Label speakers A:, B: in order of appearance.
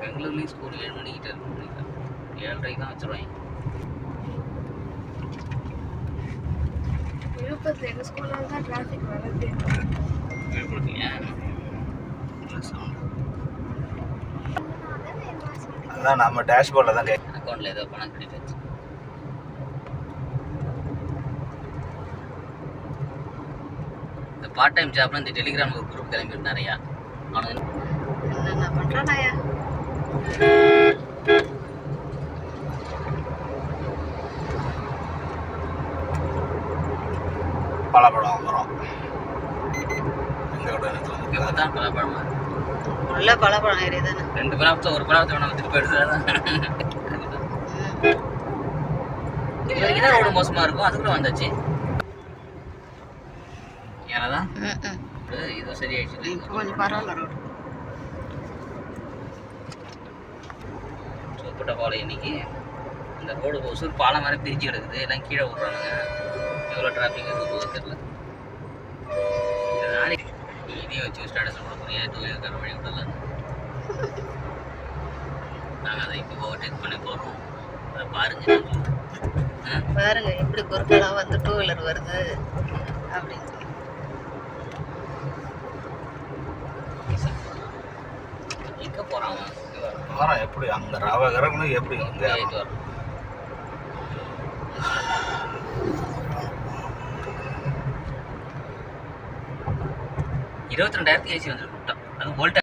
A: பெங்களூர்லேயும் school ஏழு மணிக்கிட்ட இருக்கும் நினைக்கிறேன் ஏழரைக்கு தான் வச்சுருவாங்க.
B: விழுப்புரத்தில் எங்கள் ஸ்கூலில் தான் டிராஃபிக் வருது.
A: விழுப்புரத்துலையா
C: அதான் நம்ம டேஷ்போர்டில் தான்
A: அக்கௌண்ட்டில் ஏதோ பணம் ஆச்சு இந்த பார்ட் டைம் ஜாப்ல இந்த டெலிகிராம் ஒரு குரூப் கிளம்பிட்டு நிறையா
B: என்னென்ன பண்ணுறானாயா
C: பலாப்பழம் வாங்குறோம் எங்கள் விட
A: இப்போ தான் பலாப்பழமா
B: உள்ள பழப்பழம் ஏரியா தானே
A: ரெண்டு பழத்தை ஒரு பழத்தை வேணா திருப்பி எடுத்துதான் இது வரைக்கும் தான்? ரோடு மோசமாக இருக்கும் அதுக்குள்ள வந்தாச்சு ஏன்னாதான் இது சரியாயிடுச்சு
B: இப்போ கொஞ்சம் பரவாயில்ல ரோடு.
A: சோப்புட்ட பாலம் இன்னைக்கு இந்த ரோடு ஒசூர் பாலம் வேற பிரிஞ்சு கிடக்குது. எல்லாம் கீழே விட்றானுங்க. எவ்வளோ டிராஃபிக் இருக்கு போகுது தெரியல. இந்த நாளைக்கு இதையும் வச்சு ஸ்டேட்டஸ் போட போறீங்க டூ வீலர் வழி விடலாம் நாங்கள் அதை இப்போ ஓவர்டேக் பண்ணி போகிறோம் அதை பாருங்க?
B: பாருங்க எப்படி குறுக்கெல்லாம் வந்து டூ வீலர் வருது அப்படின்னு.
A: எங்கே போகிறான்
C: வரோம் எப்படி? அங்கே ரவை இறங்கணும் எப்படி இங்கே
A: இருபத்தி ரெண்டாயிரத்துக்கு ஏசி வந்துருக்கு அது ஓல்ட்